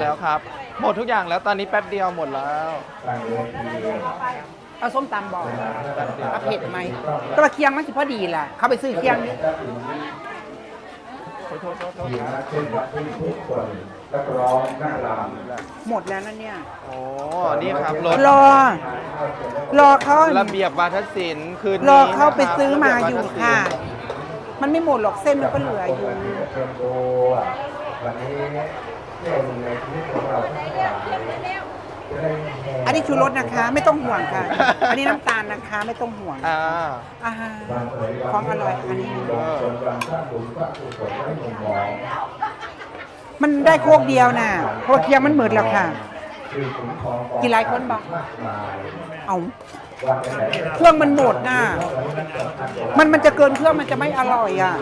แล้วครับ หมดทุกอย่างแล้วตอนนี้แป๊บเดียวหมดแล้วเอาส้มตำบอกเอาเผ็ดไหมก็มาเคียงมันสิพอดีแหละเขาไปซื้อเคียงนี่โทษโทษโทษโทษทีมนักเต้นนักวิ่งทุกคนนักร้องนักรำหมดแล้วนั่นเนี่ย โอ้นี่ครับรถรอ รอเขาระเบียบวาทศิลป์คืนนี้รอเขาไปนะครับซื้อมาอยู่ระเบีบวทศิลป์ค่ะ มันไม่หมดหรอกเส้นมันก็เหลืออยู่เตรียมตั ววันนี้เรื่องในชีวิตของเราทั้งหลายจะได้แห่อันนี้ชูรสนะคะ ไม่ต้องห่วงค่ะ อันนี้น้ำตาลนะคะ ไม่ต้องห่วงอ่าอ่าฮะวันเผยวันของอร่อยอันนี้ลงชนวันสร้างบุญสร้างกุศลให้หมู่หมองมันได้โคกเดียวน่ะเพราะว่าเคียงมันหมดแล้วค่ะ คือขุนทองกี่หลายคนบอก มากมาย เอาวันไหนเครื่องมันหมดน่ะ มันมันจะเกินเครื่องมันจะไม่อร่อยอะ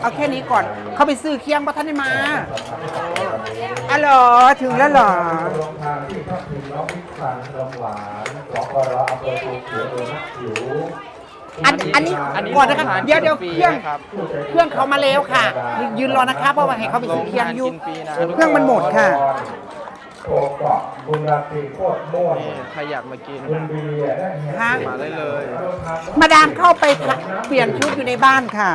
เอาแค่นี้ก่อน เขาไปซื้อเคียงปะท่านได้มาอ๋อเหรอถึงแล้วเหรอโรงทานที่พักพิงน้องพิพันธ์ลำหวานของกรอำเภอภูเขียวโดยนักผิวอันอันนี้อันนี้ก่อนนะครับโรงทานเดี๋ยวเดี๋ยวฟรีเครื่องนะครับเครื่องเขามาแล้วค่ะ ยืนรอนะคะเพราะว่าให้เขาไปซื้อเคียงอยู่โรงทานกินฟรีนะเครื่องมันหมดค่ะ โอกะบุญราตรีโคตรม่วนนี่ใครอยากมากิน บุญบีได้แห่ฮะ มาได้เลย มาดามเข้าไปเปลี่ยนชุดอยู่ในบ้านค่ะ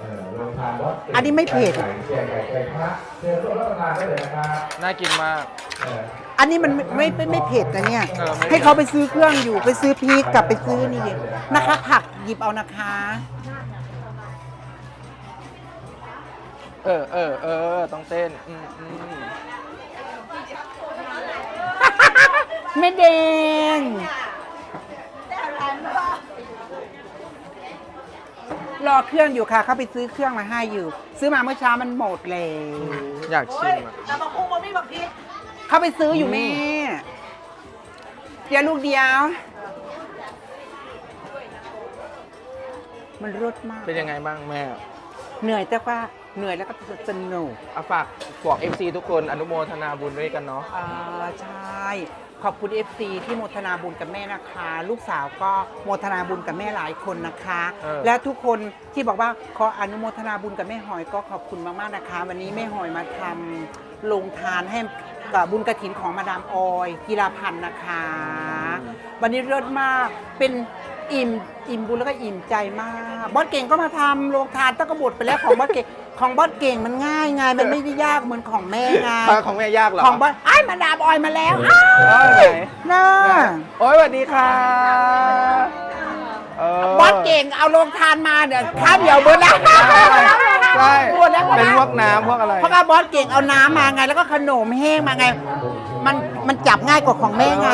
เออโรงทานวัดอันนี้ไม่เผ็ดไก่แจกไก่ไก่พระเชิญร่วมรับประทานได้เลยนะครับน่ากินมาก เอออันนี้มันไม่ไม่ไม่ไม่เผ็ดนะเนี่ย เออไม่ให้เขาไปซื้อเครื่องอยู่ไปซื้อพริกกลับไปซื้อนี่นะคะ ผักหยิบเอานะคะ เออเออเออต้องเต้นอืมอืม ไม่แดง รอเครื่องอยู่ค่ะ เขาไปซื้อเครื่องมาให้อยู่ ซื้อมาเมื่อเช้ามันหมดแล้วอยากชิมอะเขาไปซื้ออยู่แม่ เดี๋ยวลูกเดียว มันรสมาก เป็นยังไงบ้างแม่ เหนื่อยแต่ว่าเหนื่อยแล้วก็สนุก เอาฝากบอก FC ทุกคนอนุโมทนาบุญด้วยกันเนาะ อ่าใช่ ขอบคุณ FC ที่โมทนาบุญกับแม่นะคะ ลูกสาวก็โมทนาบุญกับแม่หลายคนนะคะ เออ และทุกคนที่บอกว่าขออนุโมทนาบุญกับแม่หอยก็ขอบคุณมากๆนะคะ วันนี้แม่หอยมาทำลงทานให้กับบุญกระถินของมาดามออยกีฬาพันธ์นะคะ วันนี้เลิศมากเป็นอิ่มอิ่มบุญแล้วก็อิ่มใจมากบอสเก่งก็มาทำโรงทานตั้งกระบดไปแล้วของบอสเก่ง ของบอสเก่งมันง่ายไงมันไม่ได้ยากเหมือนของแม่ไงของแม่ยากเหรอของบอสไอ้ายมาดามออยมาแล้วอ้าเออไหนน่าโอ้ยสวัสดีค่ะเบอสเก่งเอาโรงทานมาเดี๋ยวข้าวเดียวเบิร์ดแล้วใช่หมดแล้วหมดเป็นแล้ว พวกน้ำพวกอะไร เพราะว่าบอสเก่งเอาน้ำมาไง แล้วก็ขนมแห้งมาไง มันมันจับง่ายกว่าของแม่ไง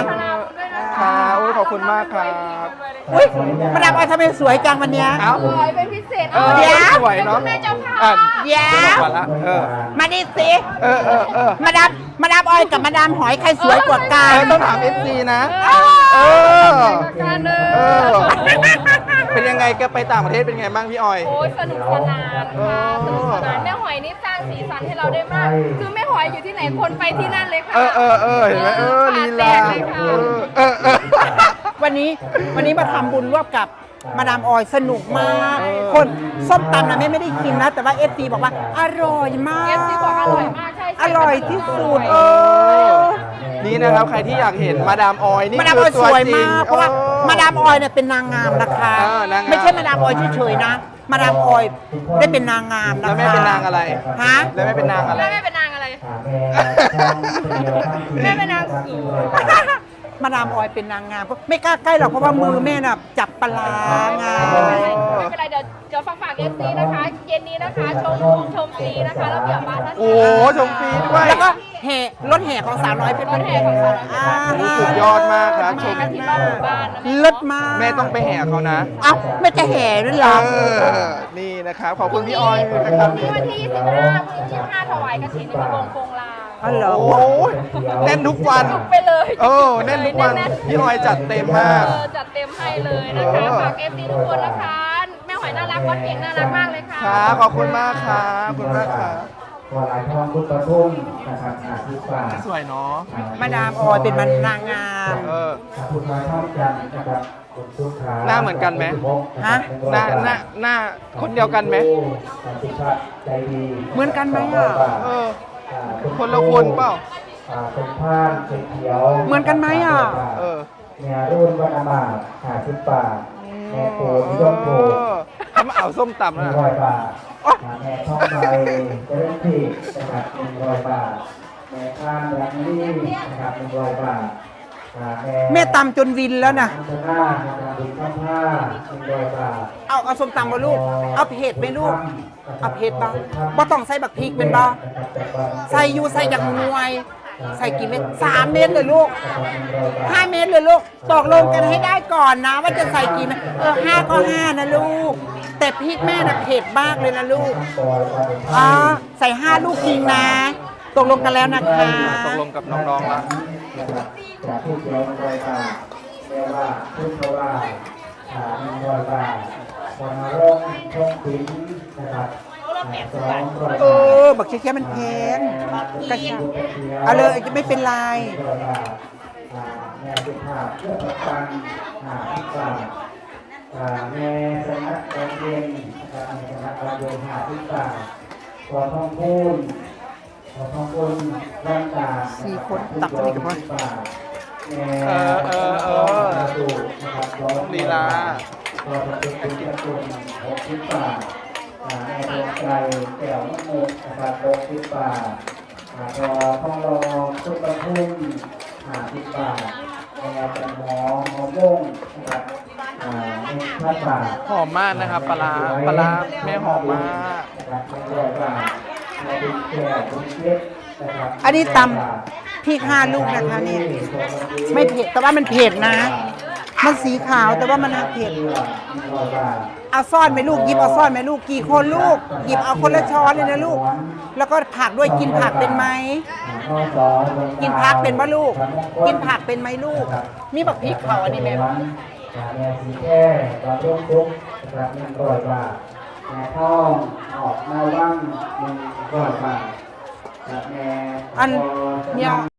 ค่ะโอ้ยขอบคุณมากครับอุ้ยมาดามออยทำไมสวยจังวันเนี้ย เอ้า สวยเป็นพิเศษเออเดี๋ยวสวยเนาะแม่เจ้าค่ะอะ เดี๋ยว ก่อนละเออ มาดิสิ เออเออเออมาดามมาดามออยกับมาดามหอยใครสวยกว่ากัเอนอต้องถาม FC นะ เออ การเดิเออเป็นยังไงแกไปต่างประเทศเป็นไงบ้างพี่ออย โอ้ยสนุกสนานค่ะสนุกสนานแม่หอยนี่สร้าง สีสันให้เราได้มาก คือแม่หอยอยู่ที่ไหนคนไปที่นั่นเลยค่ะเออเออเออเห็นไหมเออลีลาแตกเลยค่ะเออเออเออ วันนี้วันนี้มาทำบุญร่วมกับมาดามออยสนุกมากเออคนส้มตำนะแม่ไม่ได้กินนะ แต่ว่าเอฟซีบอกว่าอร่อยมาก เอฟซีบอกอร่อยมากใช่ใช่ อร่อยที่สุดเอเอออนี่นะครับ ใครที่อยากเห็นมาดามออยนี่มาดามคือออยตัสวยจริงมาก เพราะว่าออมาดามออยเนี่ยเป็นนางงามนะคะ เออนางงาม ไม่ใช่มาดามออยเฉยๆนะ มาดามออยได้เป็นนางงามนะคะแล้วแม่เป็นนางอะไร ฮะ แล้วแม่เป็นนางอะไร แม่ไม่เป็นนางอะไร แม่แม่เป็นนางสู มาดามออยเป็นนางงามก็ไม่กล้าใกล้หรอกเพราะว่ามือแม่น่ะจับปลาร้าไงไม่เป็นไรเดี๋ยวเดี๋ยวฝากฝากเอฟซีนะคะ เย็นนี้นะคะชมชมฟรีนะคะแล้วเดี๋ยวบ้านท่านโอ้โหชมฟรีด้วยแล้วก็แห่รถแห่ของสาวน้อยเพชรรถแห่ของสาวน้อยอ่าโอ้สุดยอดมากครับชมกระถิ่นรอบหมู่บ้านนะแม่เลิศมากแม่ต้องไปแห่เขานะเอ้าแม่จะแห่ด้วยเหรอเออนี่นะครับขอบคุณพี่ออยนะครับพรุ่งนี้วันที่25พรุ่งนี้25ถวายกระถิ่นในวงโปงลาง อ๋อเหรอ โอ้ยแน่นทุกวัน จุกไปเลยเออแน่นทุกวันแๆพี่ออยจัดเต็มมากเออจัดเต็มให้เลยนะคะเออฝากเอฟซีทุกคนนะคะแม่หอยน่ารักวัดเก่งน่ารักมากเลยค่ะ ครับขอบคุณมากครับขอบคุณมากครับวลายทองพุทธทุ่มนะครับอาทิตย์ฟ้าสวยเนาะ มาดามออยเป็นมันนางงาม เออพุทธลายทองจันทร์นะครับคุณสุขาหน้าเหมือนกันไหม ฮะ หน้าหน้าหน้าคนเดียวกันไหมคุณสุชาติใจดีเหมือนกันไหมอะ เอออ่า คนละคนเปล่าอ่าเป็นผ้านสีเขียวเหมือนกันไหมอะ เออเนี่ยรุ่นวันอามาตหาสิบบาทแม่ปูที่ย่อมโพเออเขามาเอาส้มตำหนึ่นะงร้อยบาทอ่าแม่ทองใบเจริญที่นะครับหนึ่งร้อยบาทแม่ข้ามรังนี่นะครับหนึ่งร้อยบาทอ่า แม่ตำจนวินแล้วนะน้ำผ้านะครับดินข้าวผ้าหนึ่งร้อยบาทเอาเอาส้มตำมาลูก เอาเผ็ดไหมลูก เอาเผ็ดบ้างบ่ต้องใส่บักพริกเป็นบ้าใส่อยู่ใส่จากหน่วย ใส่กี่เม็ดสามเม็ดเลยลูกห้าเม็ดเลยลูกตกลงกันให้ได้ก่อนนะ ว่าจะใส่กี่เม็ดเออห้าก็ห้านะลูก แต่พริกแม่น่ะเผ็ดมากเลยนะลูกอ๋อใส่ห้าลูกจริงนะ ตกลงกันแล้วนะคะ ตกลงกับน้องๆแล้ว จากที่เขียวหนึ่งร้อยบาทแปลว่าพุทธว่าอ่าหนึ่งร้อยบาทวันมาร่งทงปิ้นนะครับอ่าสองร้อยเอบาทอบักเคี้ยวๆมันแพงกระชากเอาเลยไม่เป็นไรแม่สุภาพเพื่อประกันหาที่กลางแม่สนักการเรียนนะครับแม่สนักการเรียนหาที่กลางขอทองพูนขอทองพูนร่างกาย สี่คนตักสนิทกับพ่อแม่เออเออเออดูนะครับร้องลีลาของพูนเป็นกระตุ้นหกสิบบาทอ่าแม่ดวงใจแก้วมะม่วงนะครับหกสิบบาทอ่าพอทองรอชุดประพุ่มหาสิบบาทแม่จันหอมหอมม่วงนะครับอ่าหนึ่งพันบาทหอมมากนะครับปลาปลาร้าแม่หอมมาก อันนี้ตำพริกห้าลูกนะคะนี่ไม่เผ็ดแต่ว่ามันเผ็ดนะ มันสีขาวแต่ว่ามันเผ็ดหนึ่งร้อยบาทเอาซ่อนไหมลูกหยิบเอาซ่อนไหมลูกกี่คนลูกหยิบเอาคนละช้อนเลยนะลูก แล้วก็ผักด้วยกินผักเป็นไหมกินผักเป็นปะลูก กินผักเป็นไหมลูก มีบักพริกเผาอันนี้แม่อ่าแม่สี แค่บางรุ่งทุกนะครับหนึ่งร้อยบาทแม่ทองออกมาว่างหนึ่งร้อยบาทครับแม่อันเนี่ย